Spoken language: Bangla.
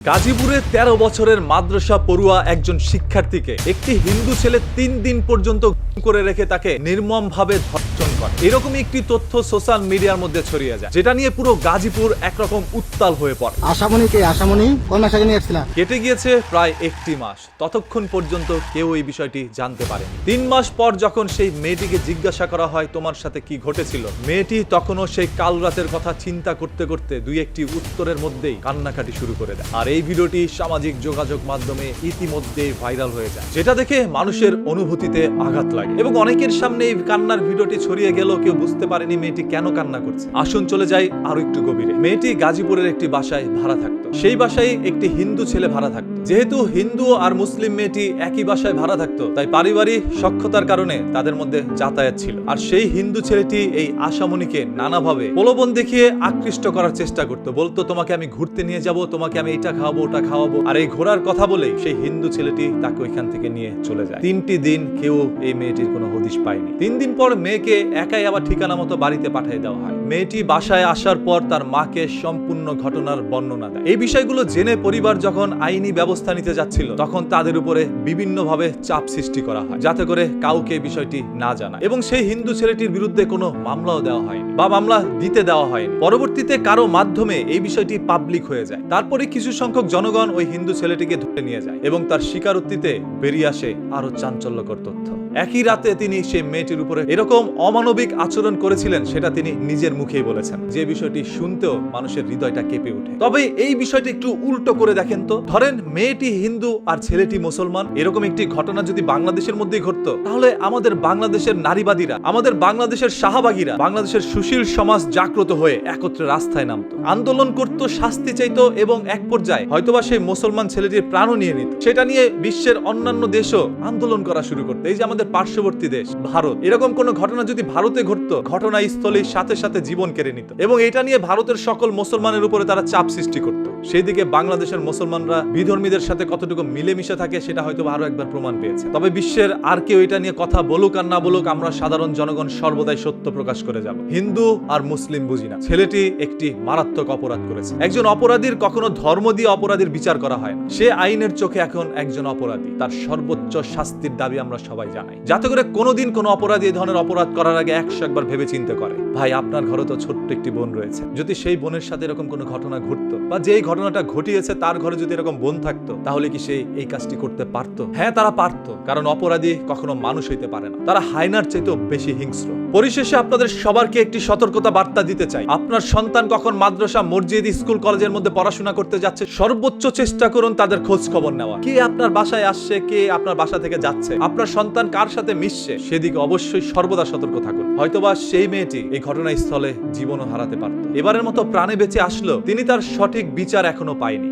গাজীপুরে ১৩ বছরের মাদ্রাসা পড়ুয়া একজন শিক্ষার্থীকে একটি হিন্দু ছেলে তিন দিন পর্যন্ত করে রেখে তাকে নির্মমভাবে ধর্ষণ করে এরকমই একটি তথ্য সোশ্যাল মিডিয়ার মধ্যে ছড়িয়ে যায় যেটা নিয়ে পুরো গাজীপুর একরকম উত্তাল হয়ে পড়ে। আশামণি কে? আশামণি? কোন মাসে নিয়ে এসেছিলাম? কেটে গিয়েছে প্রায় একটি মাস। ততক্ষণ পর্যন্ত কেউ এই বিষয়টি জানতে পারেনি। তিন মাস পর যখন সেই মেয়েটিকে জিজ্ঞাসা করা হয় তোমার সাথে কি ঘটেছিল? মেয়েটি তখনও সেই কাল রাতের কথা চিন্তা করতে করতে দুই একটি উত্তরের মধ্যেই কান্নাকাটি শুরু করে দেয়। আর এই ভিডিওটি সামাজিক যোগাযোগ মাধ্যমে ইতিমধ্যেই ভাইরাল হয়ে যায় যেটা দেখে মানুষের অনুভূতিতে আঘাত লাগে। এবং অনেকের সামনে এই কান্নার ভিডিওটি ছড়িয়ে গেল কেউ বুঝতে পারেনি মেয়েটি কেন কান্না করছে। আসুন চলে যাই আরও একটু গভীরে। মেয়েটি গাজীপুরের একটি বাসায় ভাড়া থাকতো। সেই বাসায় একটি হিন্দু ছেলে ভাড়া থাকতো। যেহেতু হিন্দু আর মুসলিম মেয়েটি একই বাসায় ভাড়া থাকতো, তাই পারিবারিক সক্ষতার কারণে তাদের মধ্যে যাতায়াত ছিল। আর সেই হিন্দু ছেলেটি এই আশামণিকে নানাভাবে প্রলোভন দেখিয়ে আকৃষ্ট করার চেষ্টা করতো। বলতো, তোমাকে আমি ঘুরতে নিয়ে যাব, তোমাকে আমি এটা খাওয়াবো, ওটা খাওয়াবো। আর এই ঘোরার কথা বলেই সেই হিন্দু ছেলেটি তাকে ওইখান থেকে নিয়ে চলে যায়। তিনটি দিন কেউ এই মেয়েটির কোনো হদিশ পায়নি। তিন দিন পর মেয়েকে একাই আবার ঠিকানা মতো বাড়িতে পাঠিয়ে দেওয়া হয়। মেয়েটি বাসায় আসার পর তার মাকে সম্পূর্ণ ঘটনার বর্ণনা দেয়। এই বিষয়গুলো জেনে পরিবার যখন আইনি ব্যবস্থা নিতে যাচ্ছিল, তখন তাদের উপরে বিভিন্নভাবে চাপ সৃষ্টি করা হয়, যাতে করে কাউকে বিষয়টি না জানায়। এবং সেই হিন্দু ছেলেটির বিরুদ্ধে কোনো মামলাও দেওয়া হয়নি বা মামলা দিতে দেওয়া হয়নি। পরবর্তীতে কারও মাধ্যমে এই বিষয়টি পাবলিক হয়ে যায়। তারপরে কিছু সংখ্যক জনগণ ওই হিন্দু ছেলেটিকে ধরে নিয়ে যায় এবং তার স্বীকারোক্তিতে বেরিয়ে আসে আরও চাঞ্চল্যকর তথ্য। একই রাতে তিনি সেই মেয়েটির উপরে এরকম অমানবিক আচরণ করেছিলেন সেটা তিনি নিজের মুখেই বলেছেন। যে বিষয়টি শুনতেও মানুষের হৃদয়টা কেঁপে ওঠে। তবে এই বিষয়টি একটু উল্টো করে দেখেন তো। ধরেন মেয়েটি হিন্দু আর ছেলেটি মুসলমান, এরকম একটি ঘটনা যদি বাংলাদেশের মধ্যেই ঘটতো, তাহলে আমাদের বাংলাদেশের নারীবাদীরা, আমাদের বাংলাদেশের শাহবাগীরা, বাংলাদেশের সুশীল সমাজ জাগ্রত হয়ে একত্রে রাস্তায় নামতো। আন্দোলন করতো, শাস্তি চাইতো এবং এক পর্যায়ে হয়তোবা সেই মুসলমান ছেলেটির প্রাণও নিয়ে নিত। সেটা নিয়ে বিশ্বের অন্যান্য দেশও আন্দোলন করা শুরু করতো। এই যে আমাদের পার্শ্ববর্তী দেশ, ভারত, এরকম কোনো ঘটনা যদি ভারতে ঘটতো, ঘটনাস্থলেই সাথে সাথে জীবন কেড়ে নিত। এবং এটা নিয়ে ভারতের সকল মুসলমানের উপরে তারা চাপ সৃষ্টি করত। সেই দিকে বাংলাদেশের মুসলমানরা বিধর্মীদের সাথে কতটুকু মিলেমিশে থাকে সেটা হয়তো আরও একবার প্রমাণ পেয়েছে। তবে বিশ্বের আর কেউ এটা নিয়ে কথা বলুক আর না বলুক, আমরা সাধারণ জনগণ সর্বদাই সত্য প্রকাশ করে যাব। হিন্দু আর মুসলিম বুঝি না। ছেলেটি একটি মারাত্মক অপরাধ করেছে। একজন অপরাধীর কখনো ধর্ম দিয়ে অপরাধীর বিচার করা হয় সে আইনের চোখে এখন একজন অপরাধী। তার সর্বোচ্চ শাস্তির দাবি আমরা সবাই জানাই। যাতে করে কোনোদিন কোনো অপরাধী এই ধরনের অপরাধ করার আগে একশো একবার ভেবে চিন্তে করে। ভাই, আপনার ঘরে তো ছোট্ট একটি বোন রয়েছে। যদি সেই বোনের সাথে এরকম কোনো ঘটনা ঘটতো বা যেই ঘটনাটা ঘটিয়েছে, তার ঘরে যদি এরকম বোন থাকতো, তাহলে কি সে এই কাজটি করতে পারতো? হ্যাঁ তারা পারতো, কারণ অপরাধী কখনো মানুষ হইতে পারে না। তারা হাইনার চাইতেও বেশি হিংস্র। পরিশেষে আপনাদের সবারকে একটি সতর্কতা বার্তা দিতে চাই। আপনার সন্তান কখন মাদ্রাসা, মসজিদ, স্কুল, কলেজের মধ্যে পড়াশোনা করতে যাচ্ছে, সর্বোচ্চ চেষ্টা করুন তাদের খোঁজ খবর নেওয়া। কে আপনার বাসায় আসছে, কে আপনার বাসা থেকে যাচ্ছে, আপনার সন্তান কার সাথে মিশছে, সেদিকে অবশ্যই সর্বদা সতর্ক থাকুন। হয়তোবা সেই মেয়েটি এই ঘটনাস্থলে জীবনও হারাতে পারত। এবারের মতো প্রাণে বেঁচে আসলো, তিনি তার সঠিক বিচার এখনও পায়নি